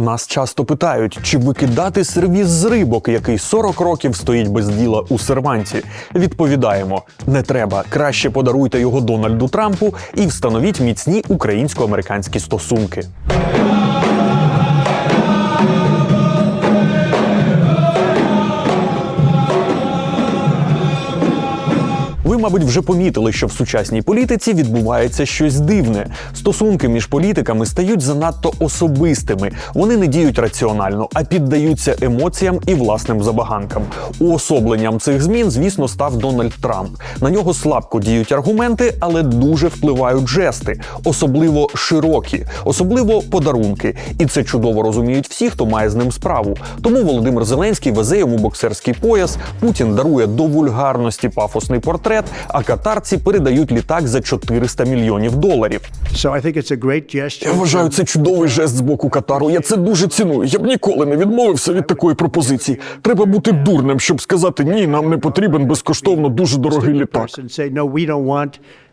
Нас часто питають, чи викидати сервіз з рибок, який 40 років стоїть без діла у серванті. Відповідаємо: не треба. Краще подаруйте його Дональду Трампу і встановіть міцні українсько-американські стосунки. Мабуть, вже помітили, що в сучасній політиці відбувається щось дивне. Стосунки між політиками стають занадто особистими. Вони не діють раціонально, а піддаються емоціям і власним забаганкам. Уособленням цих змін, звісно, став Дональд Трамп. На нього слабко діють аргументи, але дуже впливають жести, особливо широкі, особливо подарунки. І це чудово розуміють всі, хто має з ним справу. Тому Володимир Зеленський везе йому боксерський пояс. Путін дарує до вульгарності пафосний портрет, а катарці передають літак за 400 мільйонів доларів. Я вважаю, це чудовий жест з боку Катару. Я це дуже ціную. Я б ніколи не відмовився від такої пропозиції. Треба бути дурним, щоб сказати ні, нам не потрібен безкоштовно дуже дорогий літак.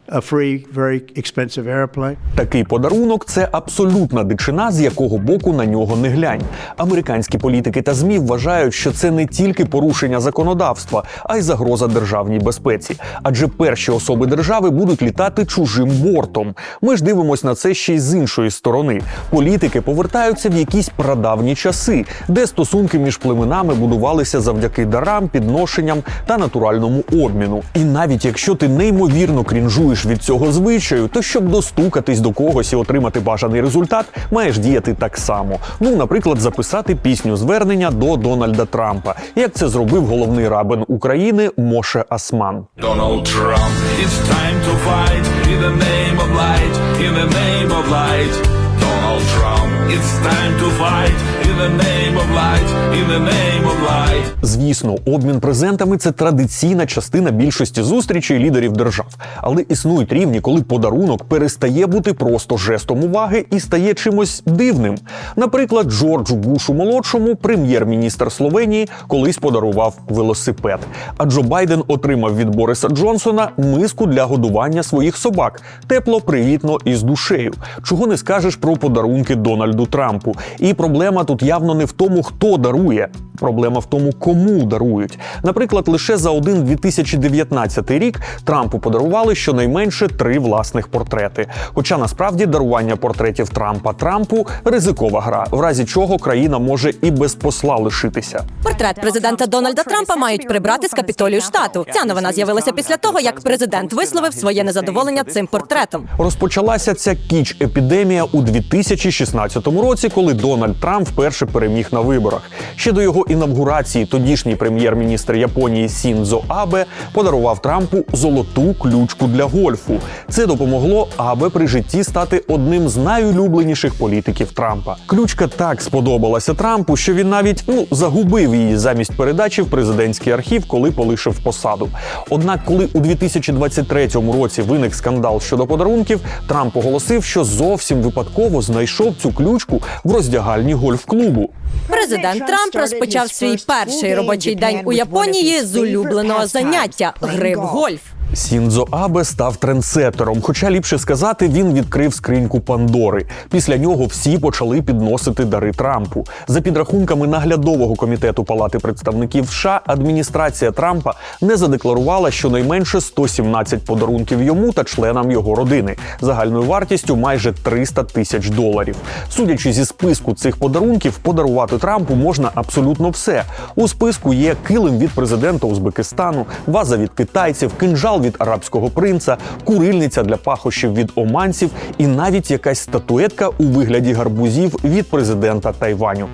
A free, very expensive airplane. Такий подарунок це абсолютна дичина, з якого боку на нього не глянь. Американські політики та змі вважають, що це не тільки порушення законодавства, а й загроза державній безпеці. Адже перші особи держави будуть літати чужим бортом. Ми ж дивимося на це ще й з іншої сторони. Політики повертаються в якісь прадавні часи, де стосунки між племенами будувалися завдяки дарам, підношенням та натуральному обміну. І навіть якщо ти неймовірно крінжуєш від цього звичаю, то щоб достукатись до когось і отримати бажаний результат, маєш діяти так само. Ну, наприклад, записати пісню звернення до Дональда Трампа, як це зробив головний рабин України Моше Асман. Donald Trump. It's time to fight in the name of light, in the name of light. Donald Trump. It's time to fight in the name of light, in the name of light. Звісно, обмін презентами це традиційна частина більшості зустрічей лідерів держав. Але існують рівні, коли подарунок перестає бути просто жестом уваги і стає чимось дивним. Наприклад, Джорджу Бушу молодшому, прем'єр-міністр Словенії, колись подарував велосипед. А Джо Байден отримав від Бориса Джонсона миску для годування своїх собак. Тепло, привітно і з душею. Чого не скажеш про подарунки Дональду Трампу. І проблема тут явно не в тому, хто дарує. Проблема в тому, кому дарують. Наприклад, лише за один 2019 рік Трампу подарували щонайменше три власних портрети. Хоча насправді дарування портретів Трампа Трампу ризикова гра, в разі чого країна може і без посла лишитися. Портрет президента Дональда Трампа мають прибрати з капітолію штату. Ця новина з'явилася після того, як президент висловив своє незадоволення цим портретом. Розпочалася ця кіч епідемія у 2016 році, коли Дональд Трамп вперше переміг на виборах. Ще до його інавгурації тодішній прем'єр-міністр Японії Сінзо Абе подарував Трампу золоту ключку для гольфу. Це допомогло Абе при житті стати одним з найулюбленіших політиків Трампа. Ключка так сподобалася Трампу, що він навіть ну загубив її замість передачі в президентський архів, коли полишив посаду. Однак, коли у 2023 році виник скандал щодо подарунків, Трамп оголосив, що зовсім випадково знайшов цю ключку в роздягальні гольф-клубу. Президент Трамп розпочав свій перший робочий день у Японії з улюбленого заняття гри в гольф. Сінзо Абе став трендсеттером, хоча ліпше сказати, він відкрив скриньку Пандори. Після нього всі почали підносити дари Трампу. За підрахунками наглядового комітету Палати представників США, адміністрація Трампа не задекларувала щонайменше 117 подарунків йому та членам його родини загальною вартістю майже 300 тисяч доларів. Судячи зі списку цих подарунків, подарувати Трампу можна абсолютно все. У списку є килим від президента Узбекистану, ваза від китайців, кинжал від арабського принца, курильниця для пахощів від оманців і навіть якась статуетка у вигляді гарбузів від президента Тайваню.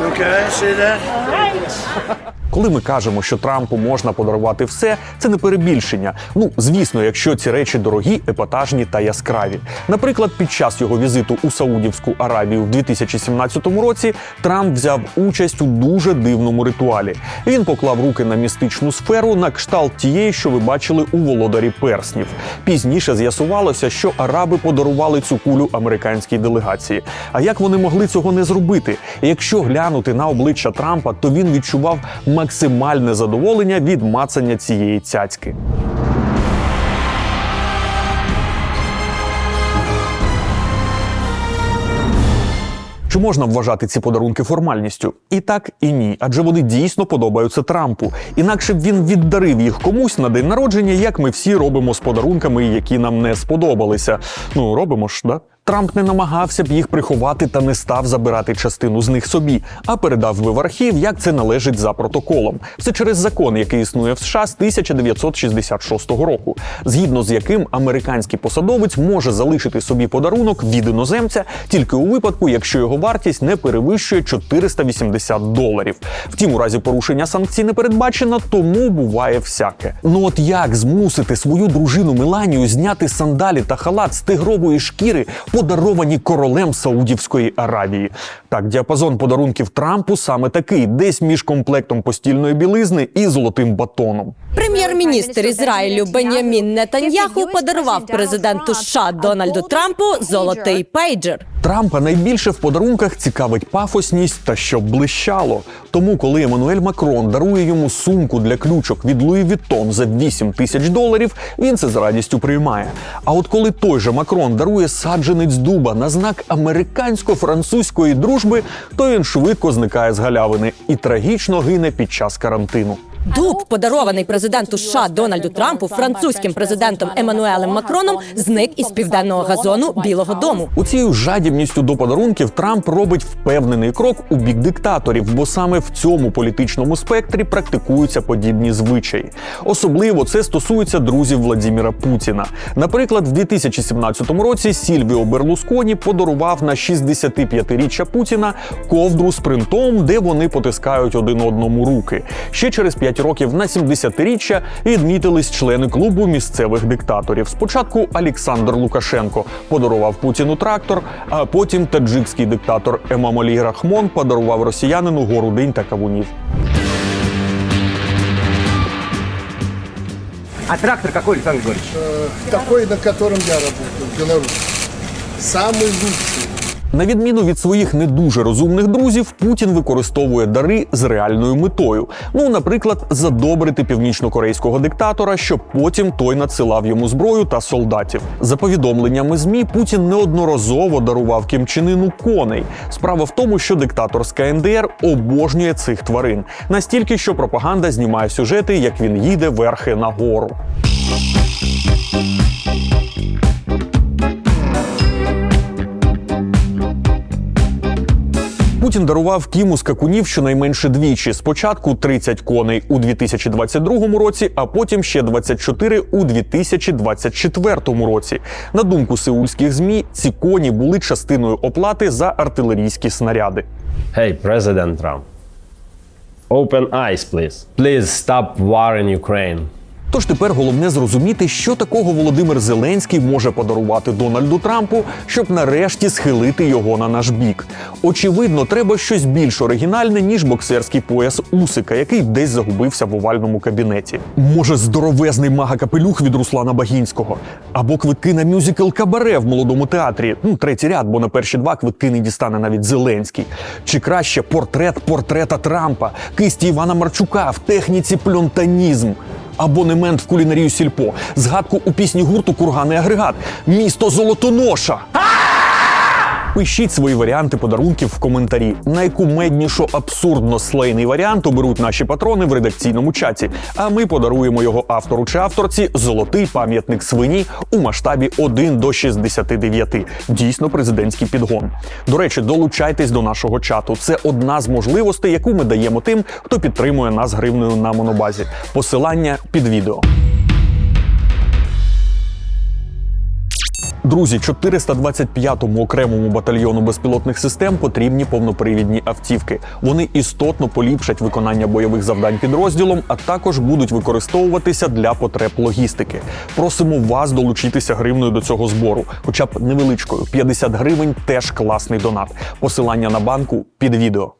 Okay, see that? Коли ми кажемо, що Трампу можна подарувати все, це не перебільшення. Ну, звісно, якщо ці речі дорогі, епатажні та яскраві. Наприклад, під час його візиту у Саудівську Аравію в 2017 році Трамп взяв участь у дуже дивному ритуалі. Він поклав руки на містичну сферу на кшталт тієї, що ви бачили у володарі перснів. Пізніше з'ясувалося, що араби подарували цю кулю американській делегації. А як вони могли цього не зробити? Якщо глянути на обличчя Трампа, то він відчував максимальне задоволення від мацання цієї цяцьки. Чому можна вважати ці подарунки формальністю? І так, і ні, адже вони дійсно подобаються Трампу. Інакше б він віддарив їх комусь на день народження, як ми всі робимо з подарунками, які нам не сподобалися. Ну робимо ж, да? Трамп не намагався б їх приховати та не став забирати частину з них собі, а передав би в архів, як це належить за протоколом. Все через закон, який існує в США з 1966 року, згідно з яким американський посадовець може залишити собі подарунок від іноземця тільки у випадку, якщо його вартість не перевищує 480 доларів. Втім, у разі порушення санкцій не передбачено, тому буває всяке. Ну от як змусити свою дружину Меланію зняти сандалі та халат з тигрової шкіри, подаровані королем Саудівської Аравії? Так, діапазон подарунків Трампу саме такий, десь між комплектом постільної білизни і золотим батоном. Прем'єр-міністр Ізраїлю Бенямін Нетаньяху подарував президенту США Дональду Трампу золотий пейджер. Трампа найбільше в подарунках цікавить пафосність та щоб блищало. Тому, коли Еммануель Макрон дарує йому сумку для ключок від Луї Віттон за 8 тисяч доларів, він це з радістю приймає. А от коли той же Макрон дарує саджанець дуба на знак американсько-французької дружби, то він швидко зникає з галявини і трагічно гине під час карантину. Дуб, подарований президенту США Дональду Трампу французьким президентом Еммануелем Макроном, зник із південного газону Білого Дому. Оцією жадібністю до подарунків Трамп робить впевнений крок у бік диктаторів, бо саме в цьому політичному спектрі практикуються подібні звичаї. Особливо це стосується друзів Владіміра Путіна. Наприклад, в 2017 році Сільвіо Берлусконі подарував на 65-річчя Путіна ковдру з принтом, де вони потискають один одному руки. Ще через 5 років на 70-річчя відмітились члени клубу місцевих диктаторів. Спочатку Олександр Лукашенко подарував Путіну трактор, а потім таджикський диктатор Емамолі Рахмон подарував росіянину гору день та кавунів. А трактор какой, Александр Григорьевич? такой, на котором я работаю, в Беларуси. Самый лучший. На відміну від своїх не дуже розумних друзів, Путін використовує дари з реальною метою. Ну, наприклад, задобрити північнокорейського диктатора, щоб потім той надсилав йому зброю та солдатів. За повідомленнями змі, Путін неодноразово дарував Кім Чен Іну коней. Справа в тому, що диктаторська НДР обожнює цих тварин настільки, що пропаганда знімає сюжети, як він їде верхи на Путін дарував Кіму скакунів щонайменше двічі. Спочатку 30 коней у 2022 році, а потім ще 24 у 2024 році. На думку сеульських змі, ці коні були частиною оплати за артилерійські снаряди. Hey, President Trump. Open eyes, please. Please stop war in Ukraine. Тож тепер головне зрозуміти, що такого Володимир Зеленський може подарувати Дональду Трампу, щоб нарешті схилити його на наш бік. Очевидно, треба щось більш оригінальне, ніж боксерський пояс Усика, який десь загубився в овальному кабінеті. Може, здоровезний мага-капелюх від Руслана Багінського, або квитки на мюзикл Кабаре в молодому театрі. Ну, третій ряд, бо на перші два квитки не дістане навіть Зеленський. Чи краще портрет портрета Трампа, кисті Івана Марчука в техніці пльонтанізм. Абонемент в кулінарію сільпо, згадку у пісні гурту Курганий агрегат, місто Золотоноша. Пишіть свої варіанти подарунків в коментарі. Найкумеднішо абсурдно слейний варіант оберуть наші патрони в редакційному чаті. А ми подаруємо його автору чи авторці золотий пам'ятник свині у масштабі 1 до 69. Дійсно президентський підгон. До речі, долучайтесь до нашого чату. Це одна з можливостей, яку ми даємо тим, хто підтримує нас гривнею на монобазі. Посилання під відео. Друзі, 425-му окремому батальйону безпілотних систем потрібні повнопривідні автівки. Вони істотно поліпшать виконання бойових завдань підрозділом, а також будуть використовуватися для потреб логістики. Просимо вас долучитися гривною до цього збору, хоча б невеличкою. 50 гривень теж класний донат. Посилання на банку під відео.